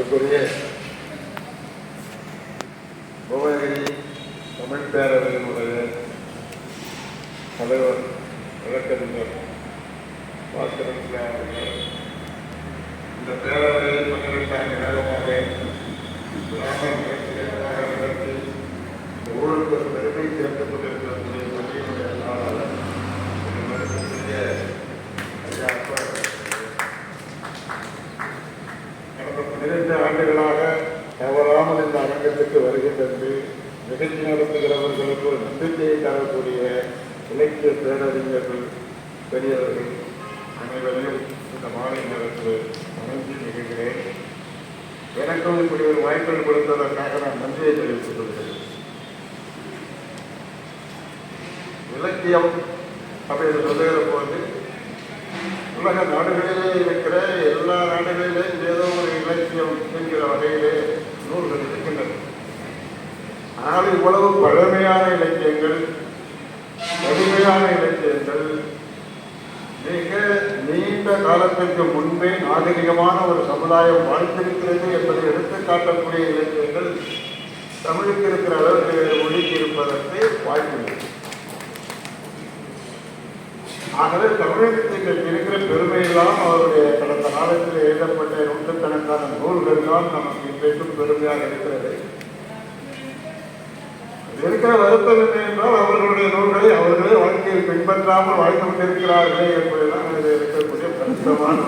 அன்புக்குரிய புவனகிரி தமிழ் பேரவையினுடைய தலைவர் வழக்கறிஞர் பாஸ்கரன் பிள்ளை அவர்கள் இந்த பேரவையில் பன்னிரெண்டாம் நேரமாக கிராம முயற்சிகளாக நடத்தி இந்த ஊழலுக்கு பெருமை சேர்க்கப்பட்டிருக்கக்கூடிய பள்ளியினுடைய நாளாளர் திரு மருத்துவரிய ஐயா அப்பா அவர்கள். கடந்த பன்னிரண்டு ஆண்டுகளாக தவறாமல் இந்த அரங்கத்துக்கு வருகை தந்து நிகழ்ச்சி நடத்துகிறவர்களுக்கு ஒரு நம்பிக்கையை தரக்கூடிய இலக்கிய பேரறிஞர்கள் பெரியவர்கள் அனைவரையும் இந்த மாலை நேரத்தில் வணங்கி நிகழ்கிறேன் எனக்கும் இப்படி ஒரு வாய்ப்பை கொடுத்ததற்காக நான் நன்றியை தெரிவித்துக் கொள்கிறேன் இலக்கியம் அப்படின்னு சொல்லுகிற போது உலக நாடுகளிலே இருக்கிற எல்லா நாடுகளிலும் ஏதோ ஒரு இலக்கியம் என்கிற வகையிலே நூல்கள் இருக்கின்றன. ஆனால் இவ்வளவு பழமையான இலக்கியங்கள் வலிமையான இலக்கியங்கள் மிக நீண்ட காலத்திற்கு முன்பே நாகரிகமான ஒரு சமுதாயம் வாழ்ந்திருக்கிறது என்பதை எடுத்து காட்டக்கூடிய இலக்கியங்கள் தமிழுக்கு இருக்கிற அளவுக்கு ஒழுங்கி இருப்பதற்கு வாய்ப்பில்லை ஆகவே தமிழகத்துக்கு இருக்கிற பெருமையெல்லாம் அவருடைய கடந்த காலத்தில் எழுதப்பட்ட நூற்றுக்கணக்கான நூல்கள்லாம் நமக்கு இன்றைக்கும் பெருமையாக இருக்கிறது. இருக்கிற வருத்தம் என்ன என்றால் அவர்களுடைய நூல்களை அவர்களே வாழ்க்கையில் பின்பற்றாமல் வாழ்ந்து கொண்டிருக்கிறார்களே என்பதுதான் அதில் இருக்கக்கூடிய வருத்தமான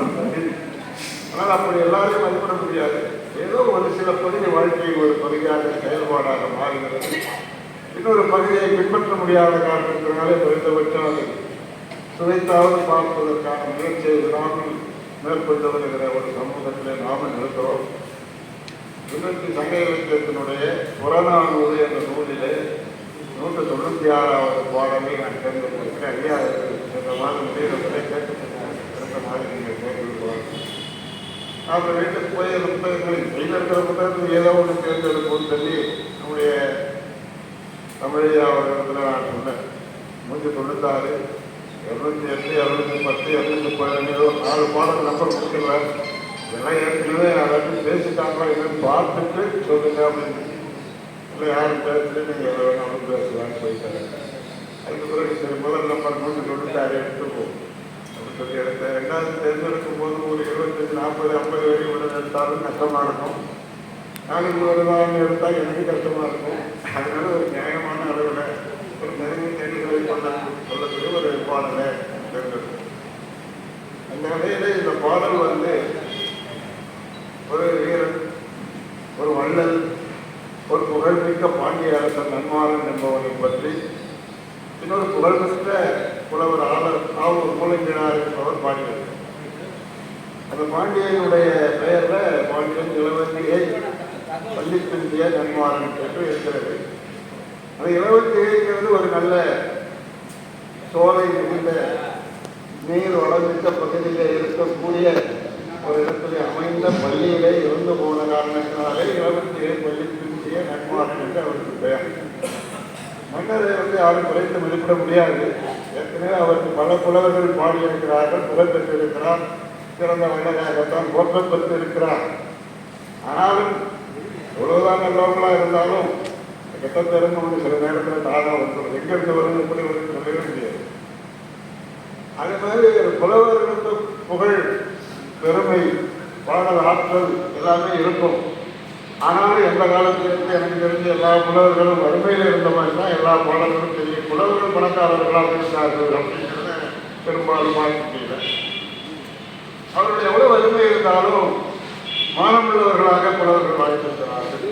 ஆனால் அப்படி எல்லாரையும் மதிப்பிட முடியாது. ஏதோ ஒரு சில பகுதி வாழ்க்கையில் ஒரு பகுதியாக செயல்பாடாக மாறுகிறது. இன்னொரு பகுதியை பின்பற்ற முடியாத காரணத்தினாலே குறைந்தபட்சம் அது சுவைத்தாவது பார்ப்பதற்கான முயற்சியை விடாமல் மேற்கொண்டு வருகிற ஒரு சமூகத்திலே நாம இருக்கிறோம் இன்னைக்கு சங்க இலக்கியத்தினுடைய புறநானூறு என்ற நூலிலே நூற்று தொண்ணூற்றி ஆறாவது பாடலை நான் தேர்ந்து கொடுக்கிறேன் ஐயா இந்த மாதிரி முடிகிறவர்களே கேட்டுக்கொண்டாங்க அடுத்த மாதிரி நீங்கள் கேட்டுருவாங்க அவங்க வீட்டுக்கு போய் அந்த புத்தகங்களில் கையில் இருக்கிற புத்தகத்தில் ஏதோ ஒன்று தேர்ந்தெடுப்போம்னு சொல்லி நம்முடைய தமிழையா அவர்களிடத்தில் நான் சொன்னேன். நூற்றி தொண்ணூத்தாறு இரநூத்தி எட்டு இரநூத்தி பத்து இரநூத்தி பதினஞ்சு நாலு பாடல் நம்பர் கொடுத்துருவேன். இதெல்லாம் ஏற்கனவே யாராச்சும் பேசிட்டாங்களா என்னன்னு பார்த்துட்டு சொல்லுங்க அப்படின்னு. இல்லை யாரும் பேசல நீங்கள் எதை வேணாலும் பேசலாம்னு போயிட்டாங்க அதுக்கு பிறகு சரி முதல் நம்பர் மூணு சொல்லிட்டு அதை எடுத்துப்போம் அப்படின்னு சொல்லி எடுத்தேன் ரெண்டாவது தேர்ந்தெடுக்கும் போது ஒரு இருபத்தஞ்சு நாற்பது ஐம்பது வரைக்கும் உடனே எடுத்தாலும் கஷ்டமாக இருக்கும். நாளைக்கு ஒரு நாள் எடுத்தால் எனக்கு கஷ்டமாக இருக்கும். அதனால ஒரு நியாயமாக அளவில் ஒரு நிறைய தேடிகளை பண்ண சொல்லக்கூடிய ஒரு பாடலை தேர்ந்தெடுக்கும் அந்த வகையில் இந்த பாடல் வந்து ஒரு வீரன் ஒரு வள்ளல் ஒரு புகழ்மிக்க பாண்டிய அரசன் நன்மாறன் என்பவனை பற்றி இன்னொரு புகழ்மிக்க புலவர் ஆளர் ஆவூர் மூலங்கிழார் என்பவர் பாண்டியன் அந்த பாண்டியனுடைய பெயர்ல பாண்டியன் இளவரசியை பள்ளிப்பிந்திய நன்மாறன் என்று இருக்கிறது. அந்த இளவரசிங்கிறது ஒரு நல்ல சோலை மிகுந்த நீர் வளர்ந்த பகுதியிலே இருக்கக்கூடிய ஒரு இடத்துல அமைந்த பள்ளியிலே இருந்து போன காரணத்தினாலே இளவரசியை பள்ளிப்பிந்திய நன்மாறன் என்று அவருக்கு பெயர். மன்னரை வந்து யாரும் குறைத்து மதிப்பிட முடியாது. ஏற்கனவே அவருக்கு பல புலவர்கள் பாடியிருக்கிறார்கள் புகழ் பெற்றிருக்கிறார் சிறந்த மன்னராகத்தான் போற்றம் பெற்று இருக்கிறார் ஆனாலும் எவ்வளவுதான் நல்லவங்களா இருந்தாலும் கெட்ட திறமை வந்து சில நேரத்தில் தாகம் வந்துடும் எங்கே இருந்து வரும்? எப்படி வரும்? சொல்லவே முடியாது. அது மாதிரி புலவர்களுக்கு புகழ் பெருமை பாடல் ஆற்றல் எல்லாமே இருக்கும். ஆனாலும் எந்த காலத்திலிருந்து எனக்கு தெரிஞ்ச எல்லா புலவர்களும் வறுமையில் இருந்த மாதிரி தான் எல்லா பாடல்களும் தெரியும். புலவர்கள் பணக்காரர்களாக இருக்கிறார்கள் அப்படிங்கிறத பெரும்பாலும் பார்க்க முடியல. அவர்கள் எவ்வளோ வறுமை இருந்தாலும் மானமுள்ளவர்களாக புலவர்கள் வாழ்ந்திருக்கிறார்கள்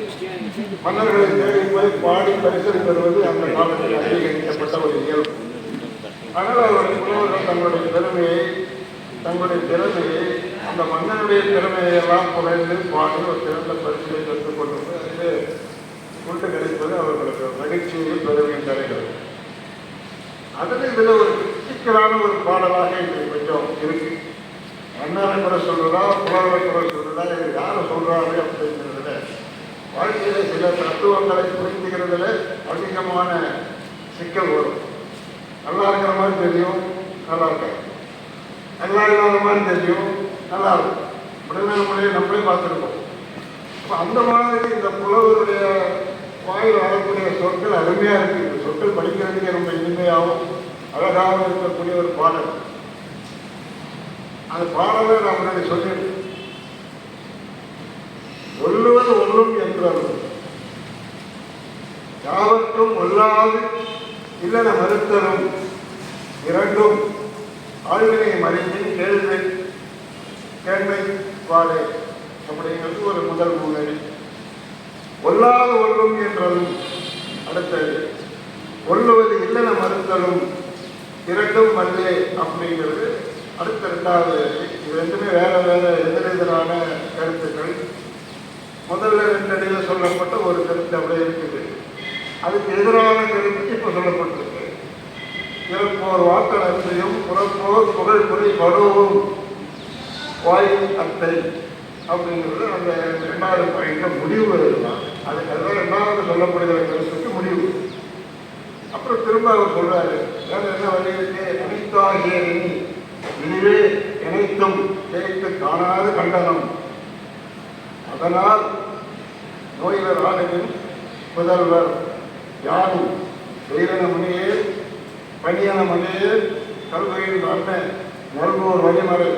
மன்னர்களை தேடி பாடி பரிசு பெறுவது அந்த காலத்தில் அங்கீகரிக்கப்பட்ட ஒரு இயல்பு. ஆனால் அவர்கள் புலவர்கள் தங்களுடைய திறமையை தங்களுடைய திறமையை அந்த மன்னனுடைய திறமையெல்லாம் புகழ்ந்து பாடி ஒரு சிறந்த பரிசலை பெற்றுக் கொண்டு அதிலே கொண்டு கிடைப்பது அவர்களுக்கு மகிழ்ச்சியை பெருமையும் தருகிறது அதில் இதில் ஒரு சிக்கலான ஒரு பாடலாக இது கொஞ்சம் இருக்கு. அண்ணாவை கூட சொல்றதா புலவரை குறை சொல்றதா இது யாரை சொல்றாரு அப்படிங்கிறதுல வாழ்க்கையில சில தத்துவங்களை புரிஞ்சுக்கிறதுல அதிகமான சிக்கல் வரும். நல்லா இருக்கிற மாதிரி தெரியும் நல்லா இருக்காது. நல்லா இல்லாத மாதிரி தெரியும் நல்லா இருக்கும். உடனே நம்மளே நம்மளே பார்த்துருக்கோம் இப்போ அந்த மாதிரி இந்த புலவருடைய வாயில் வரக்கூடிய சொற்கள் அருமையாக இருக்கு. இந்த சொற்கள் படிக்கிறதுக்கே ரொம்ப இனிமையாகவும் அழகாகவும் இருக்கக்கூடிய ஒரு பாடல். அந்த பாடலை நான் முன்னாடி சொன்னேன் சொல்லுவது ஒன்றும் என்றது யாவற்றும் ஒல்லாது இல்லன மறுத்தலும் இரண்டும் ஆழ்வினை மறைந்து கேள்வி கேள்வி பாடு அப்படிங்கிறது ஒரு முதல் மூலை ஒல்லாத ஒல்லும் என்றாலும் அடுத்தது ஒல்லுவது இல்லன மறுத்தலும் இரண்டும் வல்லே அப்படிங்கிறது அடுத்த ரெண்டாவது இது ரெண்டுமே வேற வேற எதிரெதிரான கருத்துக்கள். முதல்ல ரெண்டு அடியில் சொல்லப்பட்ட ஒரு கருத்து அப்படியே இருக்குது. அதுக்கு எதிரான கருத்து இப்போ சொல்லப்பட்டிருக்கு. இறப்போர் வாக்கள் புறப்போர் புகழ் புரி பருவம் வாயில் அத்தை அப்படிங்கிறது அந்த ரெண்டாவது பாயிண்ட்ல முடிவு வருதுதான் அதுக்கு அதுதான் ரெண்டாவது சொல்லப்படுகிற கருத்துக்கு முடிவு. அப்புறம் திரும்ப அவர் சொல்றாரு வேற என்ன வழி இருக்கு? அனைத்தாகிய இனி இணைத்தும் கேட்டு காணாத கண்டனம். அதனால் நோயிலர் ஆணையின் முதல்வர் யாரும் வீரன மணியே பணியன மணியே கல்வியின் அண்ணன் மருத்துவர் வழிமறை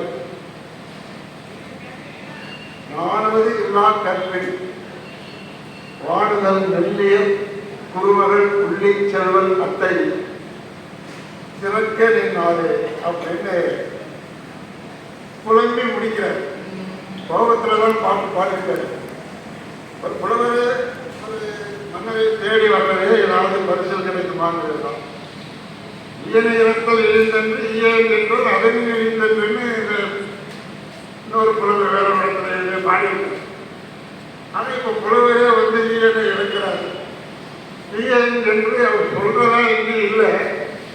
நானவது இல்லா கற்பின் வாடுதல் நெல்லியல் குருமகள் உள்ளி செல்வன் அத்தை. சிறக்க நின்னாரு அப்படின்னு புலம்பி முடிக்கிறார். கோபத்துல தான் பாட்டு பாடிட்டார் ஒரு புலவர் ஒரு மன்னரை தேடி வர்றதே ஏதாவது பரிசல் கிடைக்குமாங்கிறது தான் ஈயனை இறத்தல் எழுந்தென்று ஈயன் என்றால் அதனில் எழுந்தென்றுன்னு இந்த இன்னொரு புலவர் வேற ஒரு இடத்துல பாடியிருக்கார். ஆனால் இப்போ புலவரே வந்து ஈயனை இழக்கிறார் ஈயன் என்று அவர் சொல்றதா இங்கே இல்லை.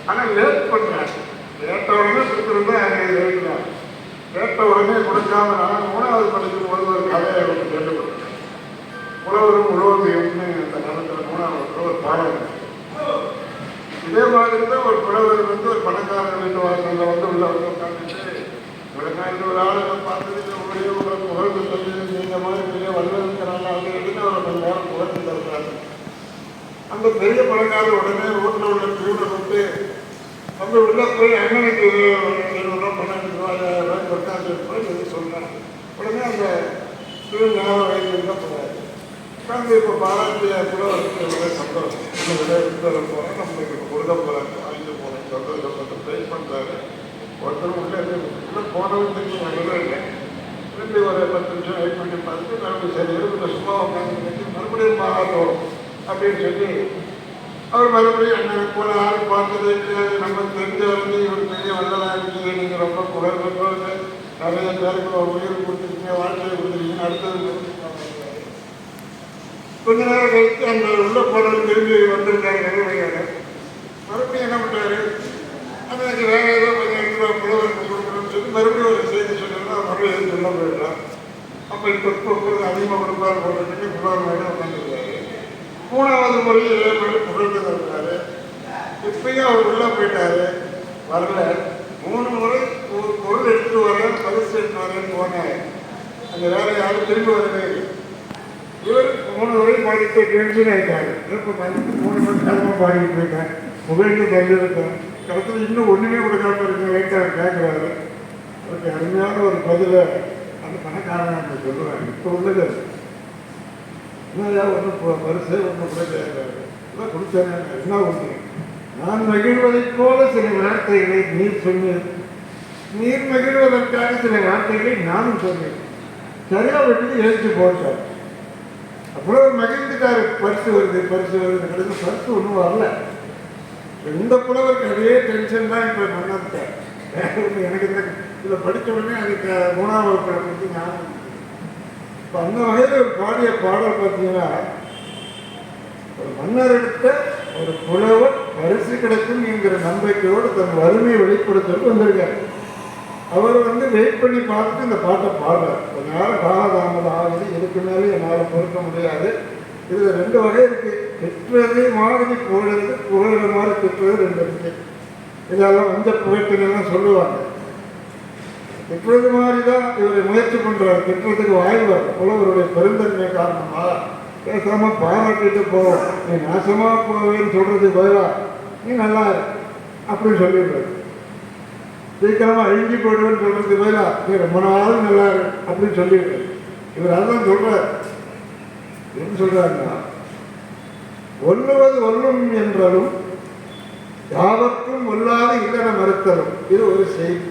ஆனால் லேட் பண்ணார் கேட்ட உடனே கொடுத்துருந்தா இழக்கிறார் கேட்ட உடனே கொடுக்காம நான் மூணாவது படிக்கும் போது ஒரு கதையை அவருக்கு கேள்விப்பட்டேன் உழவரும் உழவமையும்னு அந்த காலத்தில் மூணாவது ஒரு பாடம் இதே மாதிரி தான் ஒரு புலவர் வந்து ஒரு பணக்காரர் வீட்டு வாசலில் வந்து உள்ள வந்து உட்காந்துட்டு உலகம் ஒரு ஆளை பார்த்துட்டு உங்களுடைய உங்களை புகழ்ந்து சொல்லி இந்த மாதிரி பெரிய வல்லவருக்கிறாங்க அப்படின்னு அவர் கொஞ்ச நேரம் புகழ்ந்து தருகிறாங்க அந்த பெரிய பணக்காரர் உடனே ரோட்டில் உள்ள பியூனை விட்டு நம்ம உள்ள போய் அண்ணனுக்கு பணம் சொன்னாங்க. உடனே அந்த பியூன் ஞாபகம் வைத்து தான் உட்காந்து இப்போ பாராட்டிய புலவருக்கு சந்தோஷம். நம்மளுக்கு இப்போ கொடுக்க போகிறாங்க வாங்கிட்டு போகிறோம் சந்தோஷப்பட்டு ப்ரைஸ் பண்ணுறாரு ஒருத்தர் உள்ளே இல்லை. திரும்பி ஒரு பத்து நிமிஷம் வெயிட் பண்ணி பார்த்து மறுபடியும் சரி சும்மா உட்காந்து மறுபடியும் மாறாட்டோம். அப்படின்னு சொல்லி அவர் மறுபடியும் என்ன போன ஆள் பார்த்ததுக்கு கிடையாது நம்ம தெரிஞ்ச வந்து இவர் பெரிய வல்லலா இருக்கீங்க நீங்கள் ரொம்ப புகழ் பெற்றவங்க நிறைய பேருக்கு உயிர் கொடுத்துருக்கீங்க வாழ்க்கையை கொடுத்துருக்கீங்க அடுத்தது கொஞ்ச நேரம் கழித்து அந்த உள்ள போனவர் திரும்பி வந்திருக்காங்க நிறைவேறாரு மறுபடியும் என்ன பண்ணுறாரு எனக்கு வேற ஏதோ கொஞ்சம் ரெண்டு புலவருக்கு கொடுக்கணும்னு சொல்லி மறுபடியும் ஒரு செய்தி சொன்னா மறுபடியும் எதுவும் சொல்ல போயிடலாம் அப்போ இப்போ இப்போ அதிகமாக கொடுப்பாரு போட்டுட்டு புலவர் மேலே உட்காந்துருக்காரு மூணாவது முறை இதே மாதிரி புகழ்ந்து தருகிறாரு. இப்பயும் அவர் உள்ளே போயிட்டாரு. வரல. மூணு முறை ஒரு பொருள் எடுத்து வரேன் பரிசு எடுத்து வரேன்னு போனேன். அந்த வேலை யாரும் திரும்பி வரவே இவர் மூணு முறை பாடிட்டு டென்ஷன் ஆயிட்டாரு இப்போ வந்து மூணு மணி நேரமாக பாடிட்டு இருக்கேன் புகழ்ந்து தள்ளியிருக்கேன் கடத்தில் இன்னும் ஒன்றுமே கொடுக்காம இருக்க லேட்டாக கேட்குறாரு அவருக்கு அருமையான ஒரு பதிலை அந்த பணக்காரன் நம்ம சொல்லுவாங்க இப்போ உள்ளது என்னையா ஒன்றும் பரிசு ஒன்றும் கூட கேட்குறாரு எல்லாம் கொடுத்தேன் என்ன ஒன்று நான் மகிழ்வதைப் போல சில வார்த்தைகளை நீர் சொன்னீர் நீர் மகிழ்வதற்காக சில வார்த்தைகளை நானும் சொன்னேன். சரியா விட்டு எழுத்து போட்டார். அப்புறம் மகிழ்ந்துட்டாரு. பரிசு வருது பரிசு வருது. கிடையாது பரிசு ஒன்றும் வரல. இந்த புலவருக்கு அதே டென்ஷன் தான் இப்போ மன்னர்த்தார் எனக்கு இந்த இதில் படித்த உடனே அதுக்கு மூணாவது வகுப்பில் பற்றி ஞாபகம் இப்போ அந்த வகையில் ஒரு பாடிய பாடல் பார்த்தீங்கன்னா ஒரு மன்னர் எடுத்த ஒரு புலவர் பரிசு கிடைக்கும் என்கிற நம்பிக்கையோடு தன் வறுமையை வெளிப்படுத்திட்டு வந்திருக்காரு. அவர் வந்து வெயிட் பண்ணி பார்த்துட்டு இந்த பாட்டை பாடுறார். கொஞ்ச நேரம் காலதாமதம் ஆகுது. இதுக்கு மேலே என்னால் பொறுக்க முடியாது. இதில் ரெண்டு வகை இருக்கு. பெற்றது மாதிரி புகழது புகழ மாதிரி பெற்றது ரெண்டு இருக்கு. இதெல்லாம் வந்த புகழ்த்தினெல்லாம் சொல்லுவாங்க. திட்டுறது மாதிரி தான் இவரை முயற்சி பண்றாரு. திட்டுறதுக்கு வாய்வார் வரும். புலவருடைய பெருந்தன்மை காரணமாக பேசாம பாராட்டிட்டு போவோம் நீ நாசமா போவேன்னு சொல்றது பதிலா நீ நல்லா அப்படின்னு சொல்லிடுறாரு. சீக்கிரமா அழிஞ்சு போயிடுவேன்னு சொல்றது பதிலா நீ ரொம்ப நாள் நல்லா அப்படின்னு சொல்லிடுறாரு. இவர் அதான் சொல்றாரு. என்ன சொல்றாருன்னா ஒல்லுவது ஒல்லும் என்றாலும் யாவர்க்கும் ஒல்லாத இல்லைன மறுத்தலும். இது ஒரு செய்தி.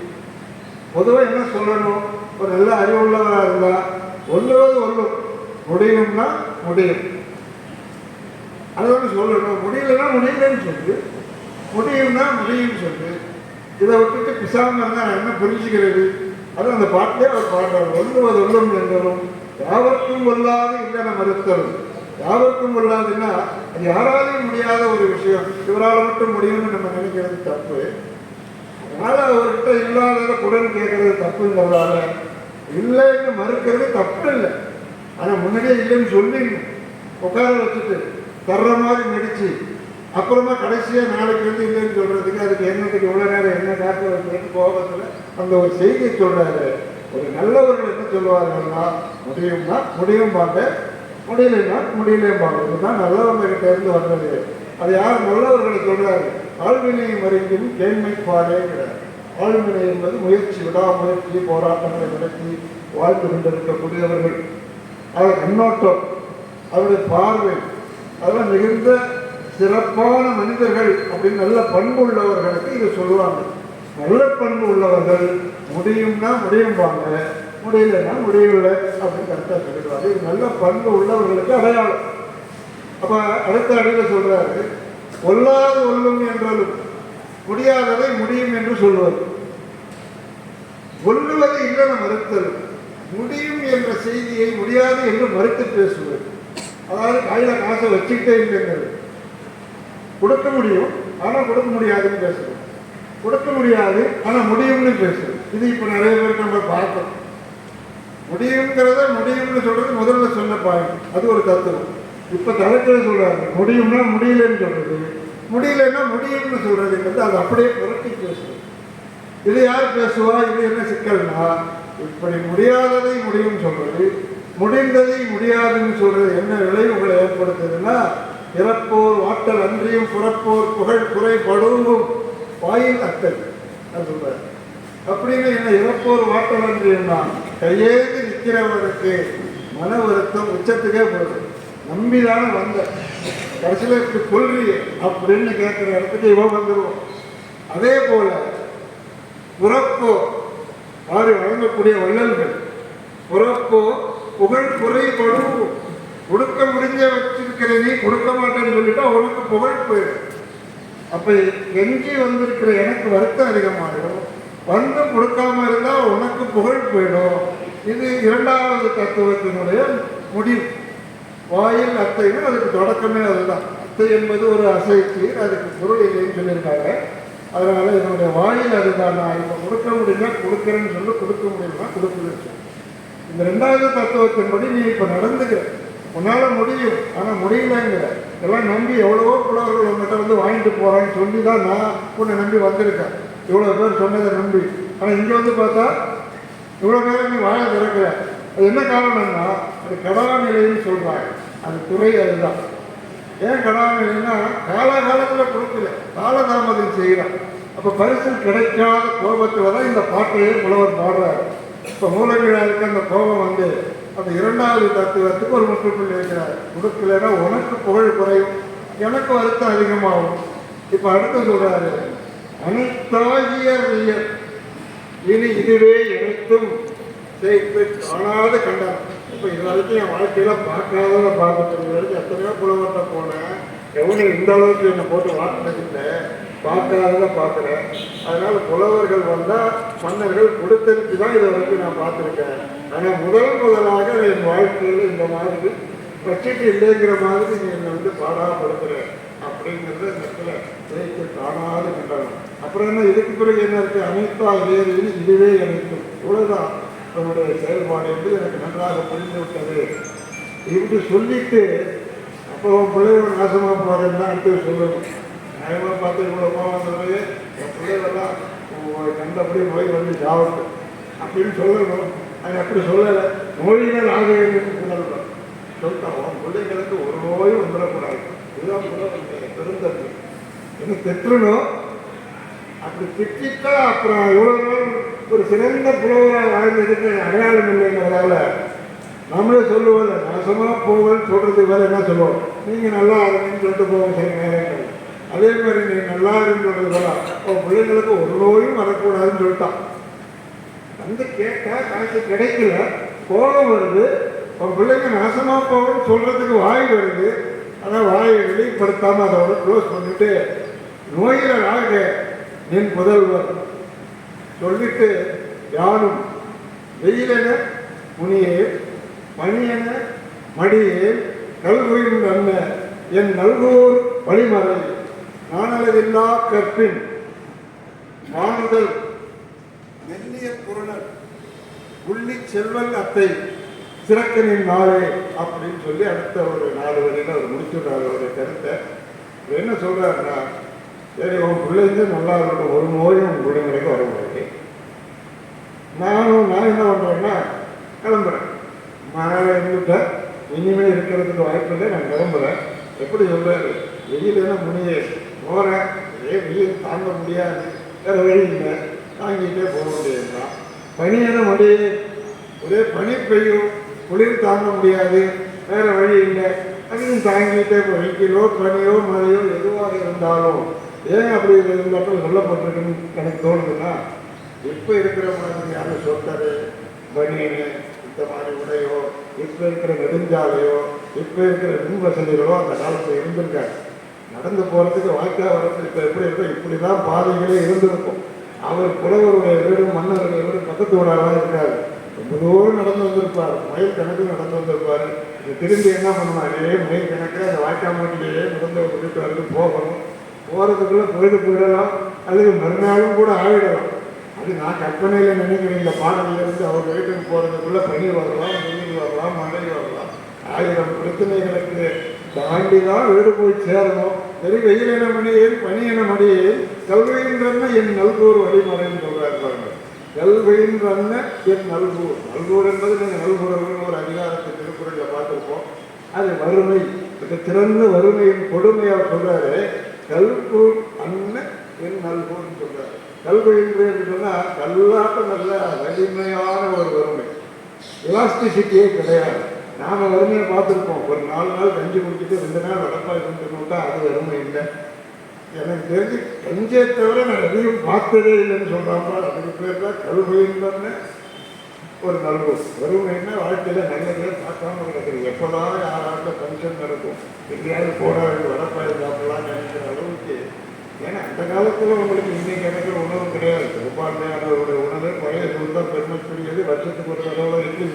பொதுவாக என்ன சொல்லணும்? ஒரு நல்ல அறிவுள்ளவராக இருந்தால் ஒல்லுவது ஒல்லும் முடியும்னா முடியும். அது சொல்லணும் முடியலன்னா முடியலன்னு சொல்லு. முடியும்னா முடியும்னு சொல்லு. இதை விட்டுட்டு பிசாமல் இருந்தால் என்ன புரிஞ்சுக்கிறது? அது அந்த பாட்டிலே அவர் பாடுறார். ஒன்றுவது ஒல்லும் என்றாலும் யாவர்க்கும் ஒல்லாது இல்லைன மறுத்தலும் யாருக்கும் இல்லாதுன்னா அது யாராலையும் முடியாத ஒரு விஷயம். இவரால் மட்டும் முடியும்னு நம்ம நினைக்கிறது தப்பு. அதனால் அவர்கிட்ட இல்லாத குடன் கேட்கறது தப்புங்கிறதால இல்லைன்னு மறுக்கிறது தப்பு இல்லை. ஆனால் முன்னாடியே இல்லைன்னு சொல்லி உட்கார வச்சுட்டு தர்ற மாதிரி நடிச்சு அப்புறமா கடைசியாக நாளைக்கு வந்து இல்லைன்னு சொல்கிறதுக்கு அதுக்கு என்னத்துக்கு இவ்வளோ நேரம் என்ன நேரத்தில் வைக்கிறது கோபத்தில் அந்த ஒரு செய்தியை சொல்கிறாரு ஒரு நல்லவர்கள் என்ன சொல்லுவார்கள்னா முடியும்னா முடியும் பாங்க முடியலைன்னா பாங்க இதுதான் நல்லவங்ககிட்ட இருந்து வந்தது. அது யார் நல்லவர்களை சொல்றாரு? ஆழ்வினையும் அறிந்தும் கேண்மை கிடையாது ஆழ்வினை என்பது முயற்சி விடாமுயற்சி போராட்டங்களை நடத்தி வாழ்ந்து கொண்டிருக்கக்கூடியவர்கள். அவர் கண்ணோட்டம் அவருடைய பார்வை அதெல்லாம் மிகுந்த சிறப்பான மனிதர்கள் அப்படின்னு நல்ல பண்பு உள்ளவர்களுக்கு இதை சொல்லுவாங்க. நல்ல பண்பு உள்ளவர்கள் முடியும்னா முடியும்பாங்க முடியலைன்னா முடியவில்லை அப்படின்னு கரெக்டாக சொல்லிடுவாங்க. இது நல்ல பண்பு உள்ளவர்களுக்கு அடையாளம். அப்ப அடுத்த அடியில் சொல்றாரு கொல்லாத ஒல்லும் என்றாலும் முடியாததை முடியும் என்று சொல்வது. கொல்லுவதை இல்லைன மறுத்தல் முடியும் என்ற செய்தியை முடியாது என்று மறுத்து பேசுவது. அதாவது கையில காசை வச்சுக்கிட்டே இல்லைங்கிறது கொடுக்க முடியும் ஆனா கொடுக்க முடியாதுன்னு பேசுறது. கொடுக்க முடியாது ஆனா முடியும்னு பேசுறது. இது இப்ப நிறைய பேருக்கு நம்ம பார்க்கணும் முடியுங்கிறத முடியும்னு சொல்றது முதல்ல சொன்ன பாயிண்ட் அது ஒரு தத்துவம். இப்ப தலைக்கிற சொல்றாங்க முடியும்னா முடியலன்னு சொல்றது. முடியலன்னா முடியும்னு சொல்றதுங்கிறது அது அப்படியே புரட்டி பேசுவது இது யார் பேசுவா? இது என்ன சிக்கல்னா இப்படி முடியாததை முடியும் சொல்றது முடிந்ததை முடியாதுன்னு சொல்றது என்ன விளைவுகளை ஏற்படுத்துதுன்னா இறப்போர் வாட்டல் அன்றியும் புறப்போர் புகழ் குறைபடுவும் வாயில் அத்தல் அது சொல்றாரு. அப்படின்னு என்ன இறப்போர் வாட்டல் அன்றியும்னா கையேந்து நிற்கிறவனுக்கு மன வருத்தம் உச்சத்துக்கே போகுது நம்பிதானே வந்த. கடைசியில் இப்படி கொள்றியே அப்படின்னு கேட்குற இடத்துக்கு இவன் வந்துடுவோம் அதே போல புறப்போ மாறி வழங்கக்கூடிய வள்ளல்கள். புறப்போ புகழ் குறைபடும். கொடுக்க முடிஞ்ச வச்சிருக்கிற நீ கொடுக்க மாட்டேன்னு சொல்லிட்டு உனக்கு புகழ் போயிடும். அப்ப எங்கே வந்திருக்கிற எனக்கு வருத்தம் அதிகமாகிடும் வந்து கொடுக்காம இருந்தா உனக்கு புகழ் போயிடும். இது இரண்டாவது தத்துவத்தினுடைய முடிவு. வாயில் அத்தைன்னு அதுக்கு தொடக்கமே அதுதான். அத்தை என்பது ஒரு அசைக்கு அதுக்கு பொருள் இல்லைன்னு சொல்லியிருக்காங்க. அதனால என்னுடைய வாயில் அதுதான் நான் இப்போ கொடுக்க முடியுமா கொடுக்குறேன்னு சொல்லி கொடுக்க முடியுமா கொடுக்குறேன்னு இந்த ரெண்டாவது தத்துவத்தின்படி நீ இப்போ நடந்துக்கிற. உன்னால் முடியும். ஆனால் முடியலங்கிற. இதெல்லாம் நம்பி எவ்வளவோ புலவர்கள் உங்ககிட்ட வந்து வாங்கிட்டு போகிறான்னு சொல்லி தான் நான் உன்னை நம்பி வந்திருக்கேன். இவ்வளோ பேர் சொன்னதை நம்பி. ஆனால் இங்கே வந்து பார்த்தா இவ்வளோ பேர் நீ வாழ திறக்கிற. அது என்ன காரணம்னா அது கடாநிலைன்னு சொல்கிறாங்க அது துறை அதுதான். ஏன் கடாநிலைன்னா காலகாலத்தில் கொடுக்கல காலதாமதம் செய்கிறான். அப்போ பரிசு கிடைக்காத கோபத்தில் தான் இந்த பாட்டையே புலவர் பாடுறாரு. இப்போ மூலவிழாவுக்கு அந்த கோபம் வந்து அந்த இரண்டாவது தத்துவத்துக்கு ஒரு முற்றுப்புள்ளி வைக்கிறார். கொடுக்கலைன்னா உனக்கு புகழ் குறையும் எனக்கு வருத்தம் அதிகமாகும். இப்போ அடுத்து சொல்கிறாரு அனைத்தாகிய இனி இதுவே இணைத்தும் சேர்த்து காணாத கண்டார் இப்போ இது வரைக்கும் என் வாழ்க்கையில் பார்க்காதத பார்த்துட்டு வரைக்கும் எத்தனையோ புலவர்கிட்ட போனேன். எவனும் இந்த அளவுக்கு என்னை போட்டு வாட்டினதில்லை பார்க்காததான் பார்க்குறேன் அதனால் புலவர்கள் வந்தால் மன்னர்கள் கொடுத்தனுக்கு தான் இதை வரைக்கும் நான் பார்த்துருக்கேன். ஆனால் முதல் முதலாக என் வாழ்க்கையில் இந்த மாதிரி வச்சுட்டு இல்லைங்கிற மாதிரி நீ என்னை வந்து பாடாப்படுத்துற அப்படிங்கிறத இந்த இடத்துல ஜெயிக்க காணாத கண்டனம் அப்புறம் என்ன? இதுக்கு பிறகு என்ன இருக்குது அனைத்தா வேறு இதுவே அனைத்தும் இவ்வளோதான் அவனுடைய செயல்பாடு என்று எனக்கு நன்றாக புரிந்து விட்டது இப்படி சொல்லிட்டு அப்போ உன் நாசமாக நாசமா போறேன்னு தான் அடுத்து சொல்லணும். நியாயமாக பார்த்து இவ்வளோ கோவம் என் பிள்ளைகள்லாம் கண்டபடி நோய் வந்து சாவட்டும் அப்படின்னு சொல்லணும். அது அப்படி சொல்லலை. நோயினால் ஆக சொல்லணும். சொல்லிட்டான் உன் ஒரு நோயும் வந்துடக்கூடாது. இதுதான் புலவனுடைய பெருந்தன்மை. என்ன தெற்றணும். அப்படி திட்டிட்டா அப்புறம் எவ்வளோ நாள் ஒரு சிறந்த புலவராக வாழ்ந்ததுக்கு அடையாளம் இல்லைங்கிறதால நம்மளே சொல்லுவோம்ல நாசமாக போவேன் சொல்கிறது வேற என்ன சொல்லுவோம்? நீங்கள் நல்லா இருங்கன்னு சொல்லிட்டு போவோம் சில நேரங்கள் அதே மாதிரி நீ நல்லா இருன்னு சொல்றது உன் பிள்ளைங்களுக்கு ஒரு நோயும் வரக்கூடாதுன்னு சொல்லிட்டான். வந்து கேட்டால் காசு கிடைக்கல. கோபம் வருது. உன் பிள்ளைங்க நாசமாக போகணும்னு சொல்கிறதுக்கு வாய் வருது. ஆனால் வாயை வெளிப்படுத்தாம அதோட க்ளோஸ் பண்ணிட்டு நோயில் நோயிலாக நின் முதல்வர் சொல்லிட்டு யானும் வெயிலென முனியே பணியென மடியே கல்வியின் நன்ன என் நல்கூர் வழிமறை நானளவில்லா கற்பின். மாணுதல் மெல்லிய குரணர் உள்ளி செல்வன் அத்தை சிறக்கனின் நாளே அப்படின்னு சொல்லி அடுத்த ஒரு நாலு வரையில் அவர் முடிச்சுடுறாரு அவருடைய கருத்தை. என்ன சொல்றாருன்னா சரி உன் பிள்ளைங்க நல்லா இருக்கட்டும். ஒரு நோயும் உன் பிள்ளைங்களுக்கு வர முடியாது. நானும் நான் என்ன பண்ணுறேன்னா கிளம்புறேன். மழை இருந்துட்டேன் இனிமேல் இருக்கிறதுக்கு வாய்ப்பு இல்லை நான் கிளம்புறேன். எப்படி சொல்றாரு வெயில் என்ன முடியே போகிறேன் இதே வெயில் தாங்க முடியாது. வேற வழி இல்லை. தாங்கிட்டே போக முடியாதுதான் பனி என்ன முடியே ஒரே பனி பெய்யும். குளிர் தாங்க முடியாது. வேற வழி இல்லை. அதையும் தாங்கிட்டே போய் வெயிலோ பனியோ மழையோ எதுவாக இருந்தாலும் ஏன் அப்படி இருந்தாலும் சொல்லப்பட்டிருக்குன்னு எனக்கு தோணுதுன்னா இப்போ இருக்கிற மாதிரியான சொத்தரு பணியனு இந்த மாதிரி உடையோ இப்போ இருக்கிற நெடுஞ்சாலையோ இப்போ இருக்கிற மின் வசதிகளோ அந்த காலத்தில் இருந்திருக்காங்க. நடந்து போகிறதுக்கு வாய்க்கா வரது இப்போ எப்படி இருக்கோ இப்படி தான் பாதைகளே இருந்திருக்கும். அவர் புலவருடைய வீடு மன்னருடைய வீடு பக்கத்து வீடாக இருக்காரு. ரொம்ப தூரம் நடந்து வந்திருப்பார். மயில் கணக்கு நடந்து வந்திருப்பார். திரும்பி என்ன பண்ணணும் மயில் கணக்கில் அந்த வாய்க்கால் மாட்டிலேயே நடந்து விட்டுட்டு போகணும். போகிறதுக்குள்ளே பொழுது போயிடலாம் அல்லது மறுநாளும் கூட ஆகிடலாம். அது நான் கற்பனையில் நினைக்கிறேன் இந்த பாடலில் அவர் வீட்டுக்கு போகிறதுக்குள்ளே பனி வரலாம் வெயில் வரலாம் மழை வரலாம். ஆயிரம் பிரச்சனைகளுக்கு தாண்டி தான் வீடு போய் சேரணும். சரி வெயில் என மணியே பனி என மணியே கல்வின்றன என் நல்கூர் வழிமுறைன்னு சொல்கிறார் பாருங்க. கல்வின்றன என் நல்கூர். நல்கூர் என்பது நீங்கள் நல்கூறல்னு ஒரு அதிகாரத்தை திருக்குறளில் பார்த்துருப்போம். அது வறுமை. மிக சிறந்த வறுமையின் கொடுமையாக சொல்கிறாரு கல்பு அன்ன என் நல்கூர்னு சொல்றாரு. கல்வி என்று சொன்னால் கல்லாட்ட நல்ல வலிமையான ஒரு வறுமை. எலாஸ்டிசிட்டியே கிடையாது. நாம வறுமையை பார்த்துருப்போம். ஒரு நாலு நாள் கஞ்சி குடிச்சிட்டு ரெண்டு நாள் நடப்பாக இருந்துட்டு அது வறுமை இல்லை. எனக்கு தெரிஞ்சு கஞ்சியை தவிர நான் எதையும் பார்த்ததே இல்லைன்னு சொல்றாங்க அதுக்கு பேர் தான் கல்வின்னு ஒரு நல்வு வறுமைன்னா வாழ்க்கையில் நல்லதே பார்க்காம கிடக்குது எப்போதாவது யாராவது ஃபங்க்ஷன் நடக்கும். எங்கேயாவது போராடி வேண்டிய சாப்பிடலாம் நினைக்கிற அளவுக்கு. ஏன்னா அந்த காலத்துல உங்களுக்கு இன்னைக்கு கிடைக்கிற உணவு கிடையாது. பெரும்பான்மையானவருடைய உணவு பழைய சூழ் தான் பெருமைக்குரியது வருஷத்துக்கு ஒரு தடவை இட்லி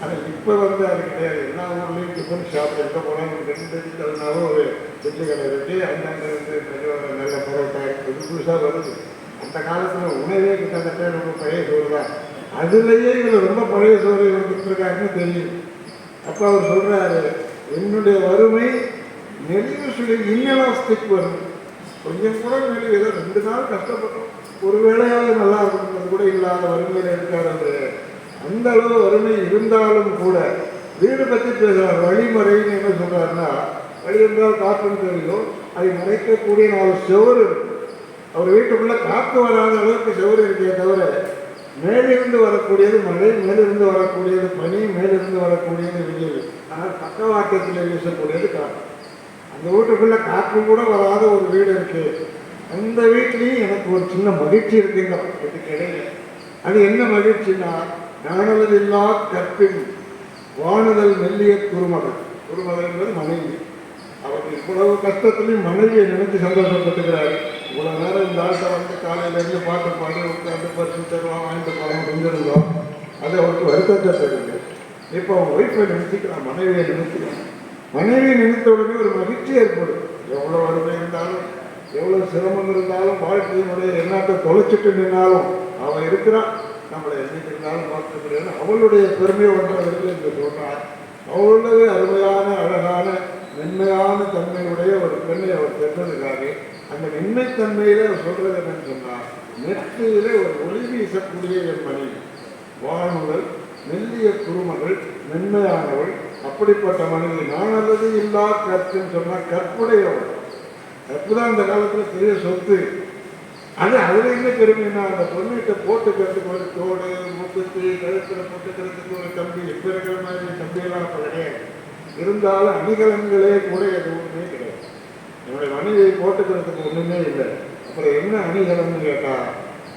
ஆனால் இப்போ வந்து அது கிடையாது. எல்லா ஊர்லேயும் டிஃபன் ஷாப் எங்கே போனாலும் ரெண்டு அடிக்கிறதுனாலும் ஒரு இட்லி கடை இருக்கு. அந்தந்த வந்து நல்ல பரோட்டா புது புதுசாக வருது. அந்த காலத்தில் உணவே கிட்டத்தட்ட ரொம்ப பழைய சோறு தான். அதுலேயே இதில் ரொம்ப பழைய சோறு இவர் கொடுத்துருக்காருன்னு தெரியும். அப்போ அவர் சொல்கிறாரு என்னுடைய வறுமை நெளிவு சொல்லி இன்னலாஸ்டிக் வரும் கொஞ்சம் கூட நெளிவு ஏதோ ரெண்டு நாள் கஷ்டப்பட்டோம். ஒரு வேளையாவது நல்லா இருக்கணுங்கிறது கூட இல்லாத வறுமையில் இருக்கார் அவர் அந்த அளவு வறுமை இருந்தாலும் கூட வீடு பற்றி பேசுகிறார் வழிமுறைன்னு என்ன சொல்கிறாருன்னா வழி என்றால் காற்றுன்னு தெரியும் அதை மறைக்கக்கூடிய நாலு செவரு அவர் வீட்டுக்குள்ளே காற்று வராத அளவுக்கு செவரு இருக்கே தவிர மேலிருந்து வரக்கூடியது மழை மேலிருந்து வரக்கூடியது பனி மேலிருந்து வரக்கூடியது வெயில். ஆனால் பக்கவாட்டத்தில் வீசக்கூடியது காற்று. அந்த வீட்டுக்குள்ளே காற்று கூட வராத ஒரு வீடு இருக்கு. அந்த வீட்லேயும் எனக்கு ஒரு சின்ன மகிழ்ச்சி இருக்குங்க. இதுக்கு இடையில. அது என்ன மகிழ்ச்சின்னா நாணலதில்லா கற்பின் வாணுதல் மெல்லிய குருமகள். குருமகள் என்பது மனைவி. அவர் இவ்வளவு கஷ்டத்துலையும் மனைவியை நினைத்து சந்தோஷப்பட்டுக்கிறார் இவ்வளவு நேரம் இந்த ஆட்டை வந்து காலையிலேருந்து பாட்டு பாடி உட்காந்து பரிசு தருவான் வாங்கிட்டு போகலாம் செஞ்சிருந்தோம் அது அவருக்கு வருத்தத்தை தருது இப்போ அவன் ஒய்ஃபை நினைச்சுக்கிறான் மனைவியை நினைச்சுக்கிறான். மனைவியை நினைத்த உடனே ஒரு மகிழ்ச்சி ஏற்படும். எவ்வளோ வறுமை இருந்தாலும் எவ்வளோ சிரமம் இருந்தாலும் வாழ்க்கையினுடைய எண்ணாத்தை தொலைச்சிட்டு நின்னாலும் அவன் இருக்கிறான். நம்மளை என்னைக்கு இருந்தாலும் அவளுடைய பெருமை ஒன்றவர்கள் என்று சொல்கிறான் அவளுடைய அருமையான அழகான மென்மையான தன்மையுடைய ஒரு பெண்ணை அவர் பெற்றதுக்காக அந்த மென்மைத்தன்மையிலே அவர் சொல்றது என்னன்னு சொன்னால் நெற்றியிலே ஒரு ஒளி வீசக்கூடிய என் மனைவி வானுகள் மெல்லிய குருமகள் மென்மையானவள் அப்படிப்பட்ட மனிதி நான் அல்லது இல்லா கற்புன்னு சொன்னால் கற்புடையவள். கற்பு தான் அந்த காலத்தில் பெரிய சொத்து. அது அதில் என்ன பெருமைன்னா அந்த பொண்ணுகிட்ட போட்டுக்கிறதுக்கு ஒரு தோடு முத்துக்கு கழுத்தில் போட்டுக்கிறதுக்கு ஒரு கம்பி இப்போ இருக்கிற மாதிரி கம்பியெல்லாம் அப்போ கிடையாது. இருந்தாலும் அணிகலன்களே கூட எதுவுமே கிடையாது. என்னுடைய மனைவியை போட்டுக்கிறதுக்கு ஒன்றுமே இல்லை. அப்புறம் என்ன அணிகலன்னு கேட்டால்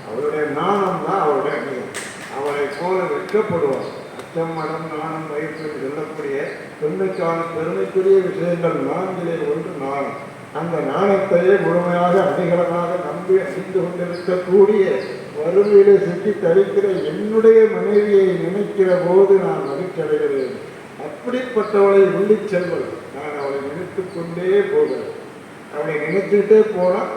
அவருடைய நாணம் தான் அவருடைய அணிகலம் அவரை போல வெட்கப்படுவார் அச்சம் மனம் நாணம் வயிற்று சொல்லக்கூடிய பெண்ணுக்கான பெருமைக்குரிய விஷயங்கள் நான்கிலே ஒன்று நாணம். அந்த நாணத்தையே முழுமையாக அணிகலமாக நம்பி அணிந்து கொண்டிருக்கக்கூடிய வறுமையிலே சிக்கி தவிக்கிற என்னுடைய மனைவியை நினைக்கிற போது நான் மகிழ்ச்சி அடைகிறேன் அப்படிப்பட்டவளை உள்ளி செல்வது நான் அவளை நினைத்துக் கொண்டே போகிறேன் அவளை நினைத்துக்கிட்டே போனால்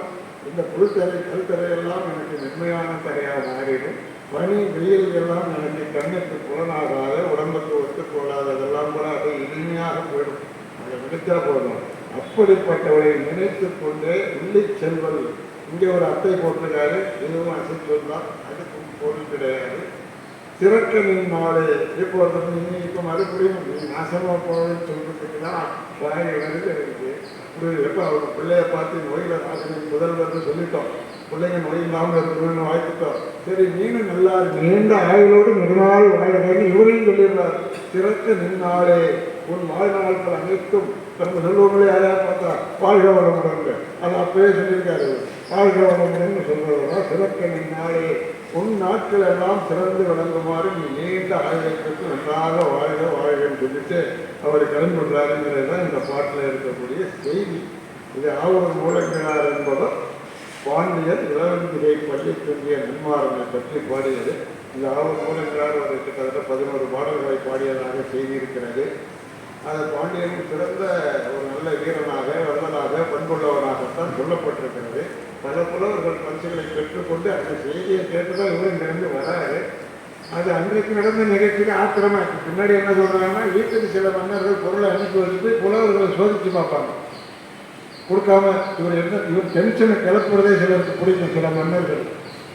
இந்த புல்தரை கல்தரையெல்லாம் எனக்கு மென்மையான தரையாக மாறிடும். பனி வெயில் எல்லாம் எனக்கு கண்ணுக்கு புலனாகாத உடம்புக்கு ஒத்துக்கொள்ளாததெல்லாம் கூட அது இனிமையாக போயிடும். அதை நினைச்சா போதும். அப்படிப்பட்டவளை நினைத்து கொண்டே உள்ளி செல்வது இங்கே ஒரு அத்தை போட்டிருக்காரு. இதுவும் அசைச்சொல் தான். அதுக்கும் பொருள் கிடையாது. திறக்க நின்னாலே இப்போது நீ இப்போ மறுபடியும் நீ நாசமாக போகணும்னு சொல்றதுக்கு தான் வாய் வருது எனக்கு புரியுது எப்போ அவங்க பிள்ளைய பார்த்து நோயில் ஆசிரியர் முதல்வர் சொல்லிட்டோம். பிள்ளைங்க நோய் இல்லாமல் இருக்கணும்னு வாழ்த்துட்டோம். சரி நீனும் நல்லா நீண்ட ஆயுளோடு நெடுநாள் வாழ்கிறேன்னு இவரையும் சொல்லிடுறாரு திறக்க நின்னாலே உன் வாழ்நாள்கள் அனைத்தும் நம்ம சொல்லுவோங்களே யாராவது பார்த்தா வாழ்க வளமுடன் அது அப்பவே சொல்லியிருக்காரு. வாழ்க வளமுடன் சொல்றதுனா திறக்க நின்னாலே உன் நாட்கள் எல்லாம் சிறந்து விளங்குமாறு நீ நீண்ட ஆயுதத்துக்கு நன்றாக வாழ்க வாழ்கன்னு சொல்லிட்டு அவர் கிளம்பி விடுறாருங்கிறது தான் இந்த பாட்டில் இருக்கக்கூடிய செய்தி. இது ஆவூர் மூலங்கிழார் என்பதும் பாண்டியர் இளவந்திரை பள்ளிக்குரிய தூங்கிய நன்மாரனை பற்றி பாடியது. இந்த ஆவூர் மூலங்கிழார் ஒரு கிட்டத்தட்ட பதினோரு பாடல்களை பாடியதாக செய்தி இருக்கிறது அது பாண்டியன் சிறந்த ஒரு நல்ல வீரனாக வல்லனாக பண்புள்ளவனாகத்தான் சொல்லப்பட்டிருக்கிறது. பல புலவர்கள் பரிசுகளை பெற்றுக்கொண்டு அந்த செய்தியை கேட்டுதான் இவர் இங்கிருந்து வராரு. அது அன்றைக்கு நடந்த நிகழ்ச்சிக்கு ஆத்திரமா இருக்கு பின்னாடி என்ன சொல்றாங்கன்னா வீட்டுக்கு சில மன்னர்கள் பொருளை அனுப்பி வச்சுட்டு புலவர்களை சோதிச்சு பார்ப்பாங்க. கொடுக்காம இவர் என்ன இவர் டென்ஷனை கிளப்புறதே சிலருக்கு பிடிக்கும் சில மன்னர்கள்.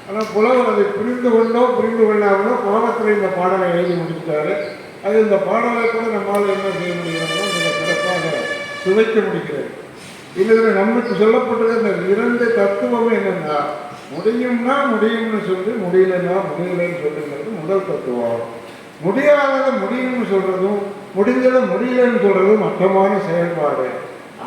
ஆனால் புலவர் அதை புரிந்து கொண்டோ புரிந்து கொள்ளாமலோ கோபத்தில் இந்த பாடலை எழுதி முடித்தாரு அது இந்த பாடலை கூட நம்மால் என்ன செய்ய முடியும் மிக சிறப்பாக சுவைக்க முடிகிறது. இதில் நமக்கு சொல்லப்பட்டது இந்த இரண்டு தத்துவம் என்னென்னா முடியும்னா முடியும்னு சொல்லி முடியலன்னா முடியலன்னு சொல்லுங்கிறது முதல் தத்துவம். முடியாததை முடியும்னு சொல்கிறதும் முடிஞ்சதை முடியலன்னு சொல்கிறதும் மட்டமான செயல்பாடு.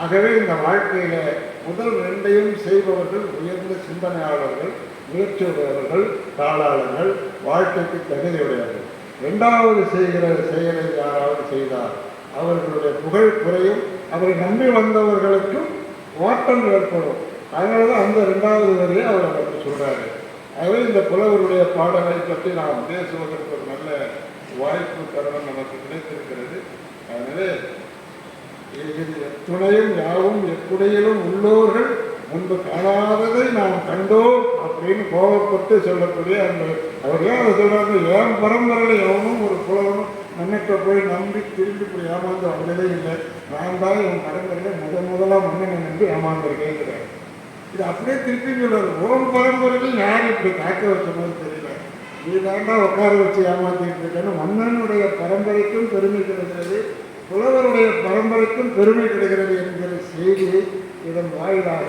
ஆகவே இந்த வாழ்க்கையில் முதல் ரெண்டையும் செய்பவர்கள் உயர்ந்த சிந்தனையாளர்கள் முயற்சியுடையவர்கள் தாளாளர்கள் வாழ்க்கைக்கு தகுதியுடையவர்கள். இரண்டாவது செய்கிற செயலை யாராவது செய்தார் அவர்களுடைய புகழ் குறையும் அவரை நம்பி வந்தவர்களுக்கும் ஓட்டம் ஏற்படும். அதனால தான் அந்த ரெண்டாவது வரியை அவர் நமக்கு சொல்கிறாரு ஆகவே இந்த புலவருடைய பாடலை பற்றி நாம் பேசுவதற்கு ஒரு நல்ல வாய்ப்பு தருணம் நமக்கு கிடைத்திருக்கிறது. அதனாலே இது எத்துணையும் யாவும் எக்குடையிலும் உள்ளோர்கள் முன்பு காணாததை நாம் கண்டோம் அப்படின்னு கோபப்பட்டு சொல்லக்கூடிய அந்த அவர்களே அதை சொல்கிறாங்க ஏன் பரம்பரையில் எவனும் ஒரு புலவனும் மன்னத்தை போய் நம்பி திரும்பி இப்படி ஏமாந்து அவங்களே இல்லை. நான் தான் என் பரம்பரையில் முத முதலாக மன்னனை நம்பி ஏமாந்துருக்கேங்கிறார் இது அப்படியே திருப்பி சொல்றாரு. ஓம் பரம்பரையில் யார் இப்படி காக்க வச்ச மாதிரி தெரியல. நீ தாண்டா உட்கார வச்சு ஏமாத்திட்டு இருக்கேன்னு மன்னனுடைய பரம்பரைக்கும் பெருமை கிடைக்கிறது புலவருடைய பரம்பரைக்கும் பெருமை கிடைக்கிறது என்கிற செய்தியை இதன் வாயிலாக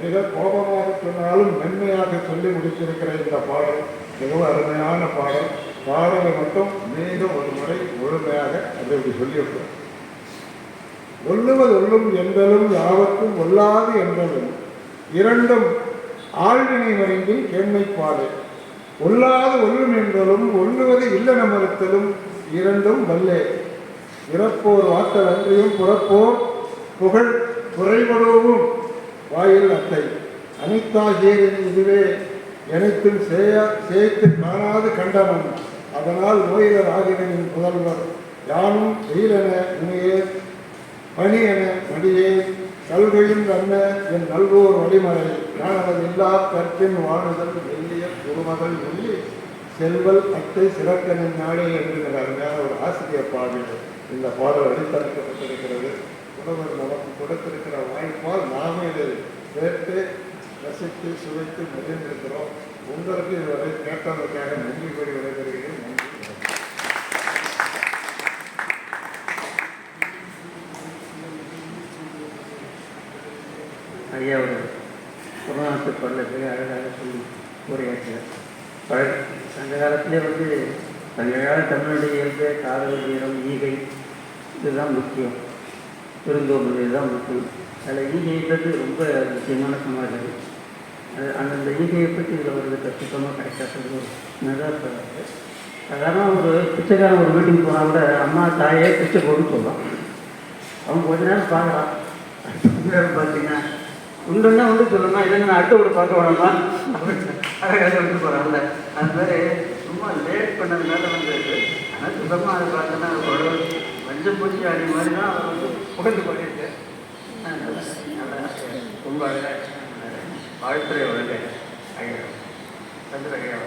மிக கோபமாக சொன்னாலும் மென்மையாக சொல்லி முடித்திருக்கிற இந்த பாடல் மிகவும் அருமையான பாடல். பாடலை மட்டும் மீண்டும் ஒரு முறை முழுமையாக அதை இப்படி சொல்லியிருக்கிறோம். ஒல்லுவது ஒல்லும் என்பதும் யாவற்றும் ஒல்லாது என்பதும் இரண்டும் ஆழ்வினை மறைந்தில் கேண்மைப்பாடு. ஒல்லாது ஒல்லும் என்பதும் ஒல்லுவது இல்லன மறுத்தலும் இரண்டும் வல்லே. இறப்போர் வாட்டல் அன்றியும் புறப்போர் புகழ் குறைபடுவும் வாயில் அத்தை. அனைத்தாகியது இதுவே எனத்தில் சேய சேர்த்து காணாது கண்டவன் அதனால் நோயிலர் ஆகினனின் முதல்வர் யானும் வெயிலென இனியே பணி என மடியே கல்கையின் தன்ன என் நல்வோர் வழிமறை யானது இல்லா கற்பின் வாழுதல் வெள்ளிய குருமகள் சொல்லி செல்வல் அத்தை சிறக்கனின் நாடே என்கிற அருமையான ஒரு ஆசிரியர் பாடல் இந்த பாடல் அடித்தளிக்கப்பட்டிருக்கிறது. உணவர் நமக்கு கொடுத்திருக்கிற வாய்ப்பால் நாமே இதை சேர்த்து ரசித்து சுவைத்து மகிழ்ந்திருக்கிறோம். உங்களுக்கு இதுவரை கேட்டதற்காக நன்றி கூறி விடைபெறுகிறேன். நன்றி ஐயா ஒரு புறநாட்டு பாடலுக்கு அழகாக சொல்லி உரையாற்றினார் பழ சங்க காலத்திலே வந்து பழங்கால தமிழ்நாடு இயல்பு காதல் வீரம் ஈகை இதுதான் முக்கியம். விருந்தோம்பல் இதுதான் முக்கியம். அதில் ஈகைன்றது ரொம்ப முக்கியமான சமாச்சாரம் அந்தந்த ஈகையை பற்றி இதில் வருது சுத்தமாக கிடைக்காதது நல்லா சொல்லுவாங்க சாதாரண ஒரு பிச்சைக்காரன் ஒரு வீட்டுக்கு போனால் கூட அம்மா தாயே பிச்சை போடுன்னு சொல்லலாம் அவன் கொஞ்ச நேரம் பார்க்கலாம் நேரம் பார்த்தீங்கன்னா உண்டுன்னா உண்டு சொல்லணும் இல்லைன்னா நான் அடுத்த வீடு பார்க்க வேணாமா? அப்படின்னு அழகாக வந்து போகிறான்ல அது மாதிரி சும்மா லேட் பண்ணதுனால வந்து ஆனால் சுத்தமாக அதை பார்த்தோன்னா உடம்பு மஞ்சள் பூச்சி அடி மாதிரி தான் அதை வந்து புகழ்ந்து பண்ணியிருக்கேன் நல்லா ரொம்ப அழகாக வாழ்த்துறை உலக ஐயா. சந்திர ஐயா.